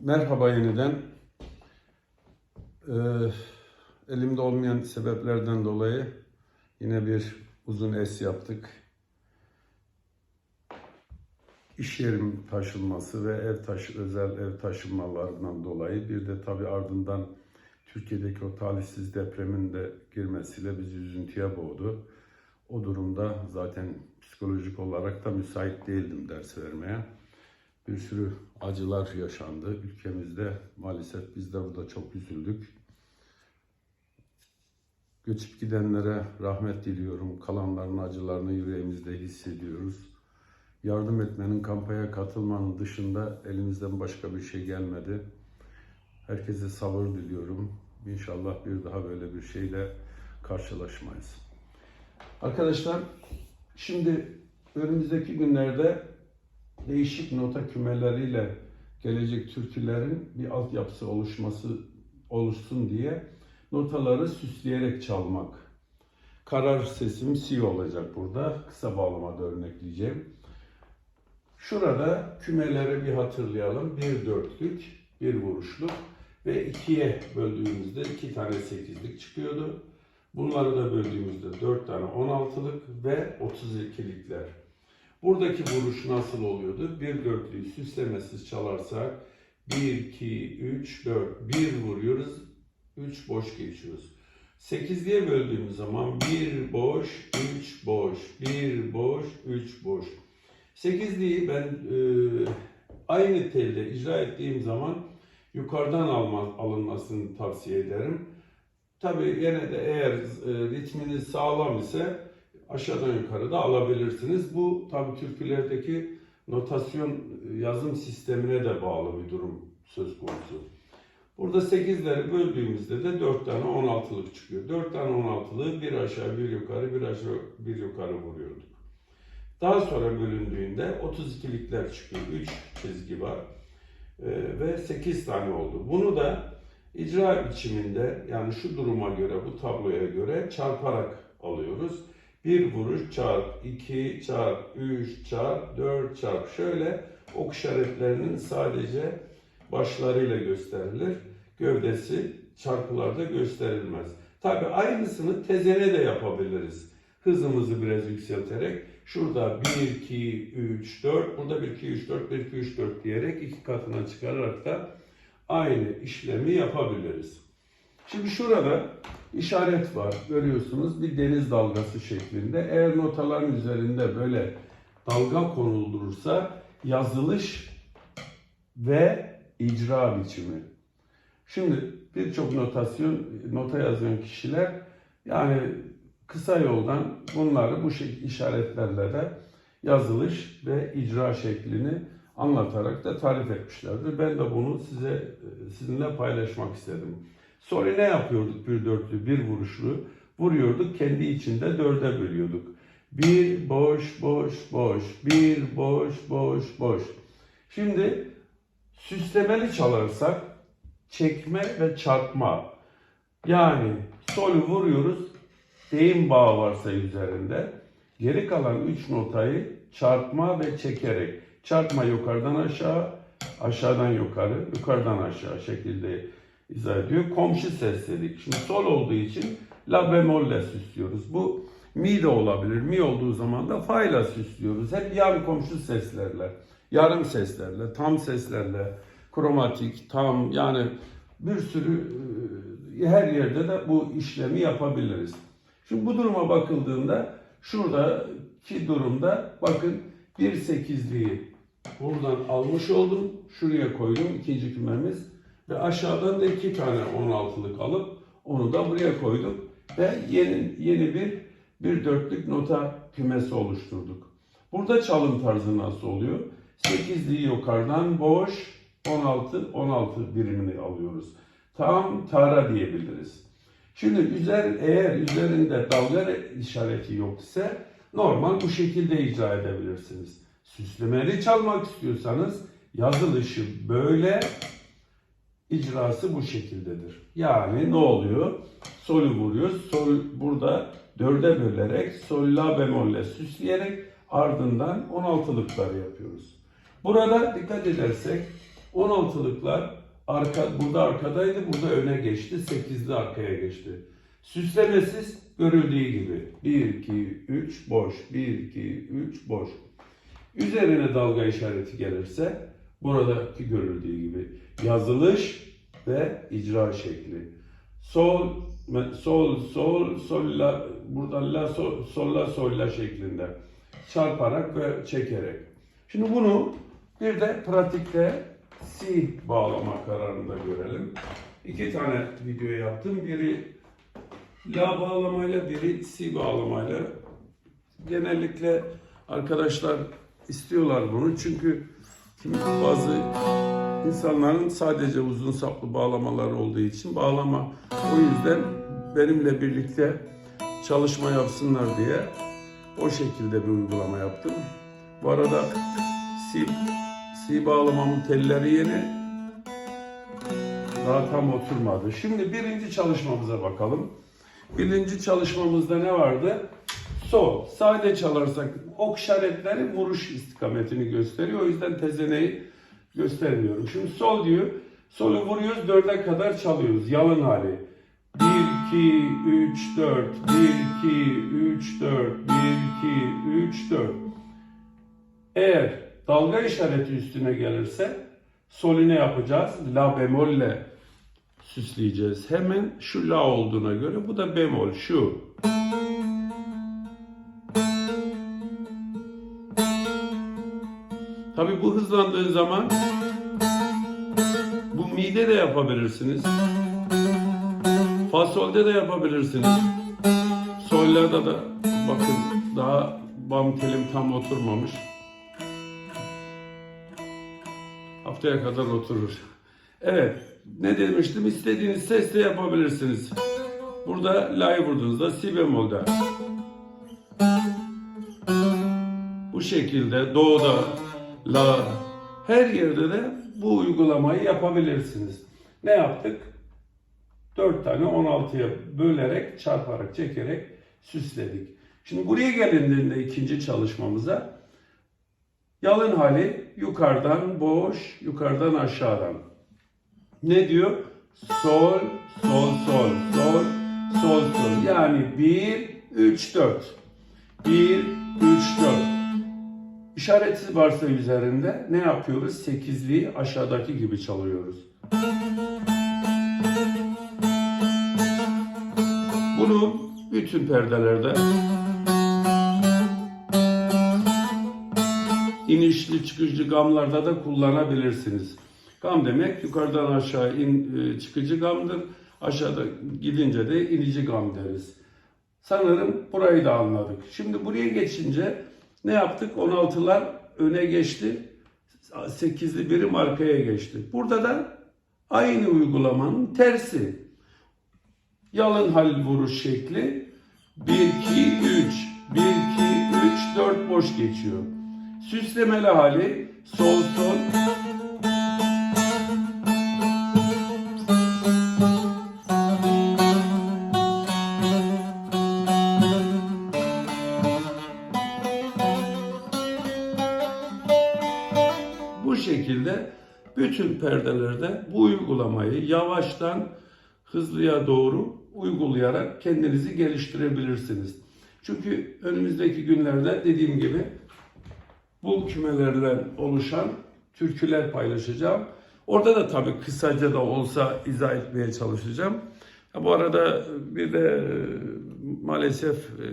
Merhaba yeniden. Ee, elimde olmayan sebeplerden dolayı yine bir uzun es yaptık. İş yerim taşınması ve ev taşı, özel ev taşınmalarından dolayı bir de tabii ardından Türkiye'deki o talihsiz depremin de girmesiyle bizi üzüntüye boğdu. O durumda zaten psikolojik olarak da müsait değildim ders vermeye bir sürü acılar yaşandı ülkemizde. Maalesef biz de burada çok üzüldük. Göçüp gidenlere rahmet diliyorum. Kalanların acılarını yüreğimizde hissediyoruz. Yardım etmenin, kampanya katılmanın dışında elimizden başka bir şey gelmedi. Herkese sabır diliyorum. İnşallah bir daha böyle bir şeyle karşılaşmayız. Arkadaşlar, şimdi önümüzdeki günlerde değişik nota kümeleriyle gelecek türkülerin bir altyapısı oluşması oluşsun diye notaları süsleyerek çalmak. Karar sesim si olacak burada. Kısa bağlamada örnekleyeceğim. Şurada kümeleri bir hatırlayalım. Bir dörtlük, bir vuruşluk ve ikiye böldüğümüzde iki tane sekizlik çıkıyordu. Bunları da böldüğümüzde dört tane on altılık ve otuz ikilikler. Buradaki vuruş nasıl oluyordu? Bir dörtlüyü süslemesiz çalarsak 1, 2, 3, 4, 1 vuruyoruz, 3 boş geçiyoruz. 8'liye böldüğümüz zaman 1 boş, 3 boş, 1 boş, 3 boş. 8'liyi ben e, aynı telde icra ettiğim zaman yukarıdan alma, alınmasını tavsiye ederim. Tabii gene de eğer e, ritminiz sağlam ise aşağıdan yukarı da alabilirsiniz. Bu tabi türkülerdeki notasyon e, yazım sistemine de bağlı bir durum söz konusu. Burada 8'leri böldüğümüzde de 4 tane 16'lık çıkıyor. 4 tane 16'lığı bir aşağı bir yukarı bir aşağı bir yukarı vuruyorduk. Daha sonra bölündüğünde 32'likler çıkıyor. 3 çizgi var. Ee, ve 8 tane oldu. Bunu da icra biçiminde yani şu duruma göre bu tabloya göre çarparak alıyoruz. Bir vuruş çarp, 2 çarp, 3 çarp, 4 çarp. Şöyle ok işaretlerinin sadece başlarıyla gösterilir. Gövdesi çarpılarda gösterilmez. Tabi aynısını tezene de yapabiliriz. Hızımızı biraz yükselterek şurada 1, 2, 3, 4, burada 1, 2, 3, 4, 1, 2, 3, 4 diyerek iki katına çıkararak da aynı işlemi yapabiliriz. Şimdi şurada işaret var. Görüyorsunuz bir deniz dalgası şeklinde. Eğer notaların üzerinde böyle dalga konulursa yazılış ve icra biçimi. Şimdi birçok notasyon, nota yazan kişiler yani kısa yoldan bunları bu şekilde işaretlerle de yazılış ve icra şeklini anlatarak da tarif etmişlerdir. Ben de bunu size sizinle paylaşmak istedim. Sonra ne yapıyorduk bir dörtlü, bir vuruşlu? Vuruyorduk, kendi içinde dörde bölüyorduk. Bir, boş, boş, boş. Bir, boş, boş, boş. Şimdi süslemeli çalarsak çekme ve çarpma. Yani solü vuruyoruz, deyim bağı varsa üzerinde. Geri kalan üç notayı çarpma ve çekerek. Çarpma yukarıdan aşağı, aşağıdan yukarı, yukarıdan aşağı şekilde izah ediyor. Komşu ses dedik. Şimdi sol olduğu için la bemolle süslüyoruz. Bu mi de olabilir. Mi olduğu zaman da fa ile süslüyoruz. Hep yan komşu seslerle, yarım seslerle, tam seslerle, kromatik, tam yani bir sürü e, her yerde de bu işlemi yapabiliriz. Şimdi bu duruma bakıldığında şuradaki durumda bakın bir sekizliği buradan almış oldum. Şuraya koydum ikinci kümemiz. Ve aşağıdan da iki tane 16'lık alıp onu da buraya koyduk. Ve yeni, yeni bir bir dörtlük nota kümesi oluşturduk. Burada çalım tarzı nasıl oluyor? 8'liği yukarıdan boş 16 16 birimini alıyoruz. Tam tara diyebiliriz. Şimdi üzer, eğer üzerinde dalga işareti yok ise normal bu şekilde icra edebilirsiniz. Süslemeli çalmak istiyorsanız yazılışı böyle icrası bu şekildedir. Yani ne oluyor? Solü vuruyoruz. Sol burada dörde bölerek sol la bemolle süsleyerek ardından 16'lıklar yapıyoruz. Burada dikkat edersek 16'lıklar arka, burada arkadaydı, burada öne geçti. 8'li arkaya geçti. Süslemesiz görüldüğü gibi. 1, 2, 3 boş. 1, 2, 3 boş. Üzerine dalga işareti gelirse buradaki görüldüğü gibi yazılış ve icra şekli. Sol, sol, sol, sol, la, burada la, sol, sol, la, sol, la şeklinde çarparak ve çekerek. Şimdi bunu bir de pratikte si bağlama kararında görelim. İki tane video yaptım. Biri la bağlamayla, biri si bağlamayla. Genellikle arkadaşlar istiyorlar bunu çünkü bazı insanların sadece uzun saplı bağlamaları olduğu için bağlama o yüzden benimle birlikte çalışma yapsınlar diye o şekilde bir uygulama yaptım. Bu arada si, si bağlamamın telleri yeni daha tam oturmadı. Şimdi birinci çalışmamıza bakalım. Birinci çalışmamızda ne vardı? Sol. Sade çalarsak ok işaretleri vuruş istikametini gösteriyor. O yüzden tezeneyi göstermiyorum. Şimdi sol diyor. Solu vuruyoruz. Dörde kadar çalıyoruz. Yalın hali. 1, 2, 3, 4. 1, 2, 3, 4. 1, 2, 3, 4. Eğer dalga işareti üstüne gelirse solü ne yapacağız? La bemolle süsleyeceğiz. Hemen şu la olduğuna göre bu da bemol şu. Tabi bu hızlandığı zaman bu mide de yapabilirsiniz. Fasolde de yapabilirsiniz. Sollerde da bakın daha bam telim tam oturmamış. Haftaya kadar oturur. Evet, ne demiştim? İstediğiniz sesle yapabilirsiniz. Burada la'yı vurduğunuzda si bemolde. Bu şekilde do'da, la, her yerde de bu uygulamayı yapabilirsiniz. Ne yaptık? 4 tane 16'ya bölerek, çarparak, çekerek süsledik. Şimdi buraya gelindiğinde ikinci çalışmamıza yalın hali yukarıdan boş, yukarıdan aşağıdan. Ne diyor? Sol, sol, sol, sol, sol, sol. Yani 1, 3, 4. 1, 3, 4. İşaretsiz varsa üzerinde ne yapıyoruz? Sekizliği aşağıdaki gibi çalıyoruz. Bunu bütün perdelerde inişli çıkıcı gamlarda da kullanabilirsiniz. Gam demek yukarıdan aşağı in, e, çıkıcı gamdır. Aşağıda gidince de inici gam deriz. Sanırım burayı da anladık. Şimdi buraya geçince ne yaptık? 16'lar öne geçti. 8'li birim arkaya geçti. Burada da aynı uygulamanın tersi. Yalın hal vuruş şekli 1 2 3 1 2 3 4 boş geçiyor. Süslemeli hali sol sol şekilde bütün perdelerde bu uygulamayı yavaştan hızlıya doğru uygulayarak kendinizi geliştirebilirsiniz. Çünkü önümüzdeki günlerde dediğim gibi bu kümelerle oluşan türküler paylaşacağım. Orada da tabii kısaca da olsa izah etmeye çalışacağım. Bu arada bir de e, maalesef e,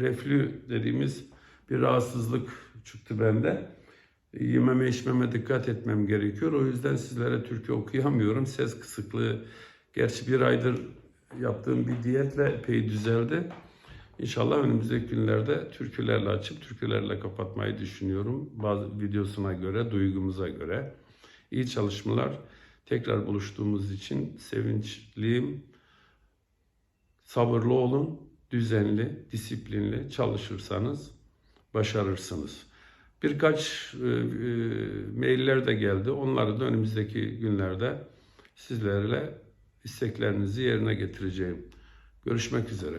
reflü dediğimiz bir rahatsızlık çıktı bende. Yememe içmeme dikkat etmem gerekiyor. O yüzden sizlere türkü okuyamıyorum. Ses kısıklığı gerçi bir aydır yaptığım bir diyetle epey düzeldi. İnşallah önümüzdeki günlerde türkülerle açıp türkülerle kapatmayı düşünüyorum. Bazı videosuna göre, duygumuza göre. İyi çalışmalar. Tekrar buluştuğumuz için sevinçliyim. Sabırlı olun, düzenli, disiplinli çalışırsanız başarırsınız. Birkaç e, e, mailler de geldi. Onları da önümüzdeki günlerde sizlerle isteklerinizi yerine getireceğim. Görüşmek üzere.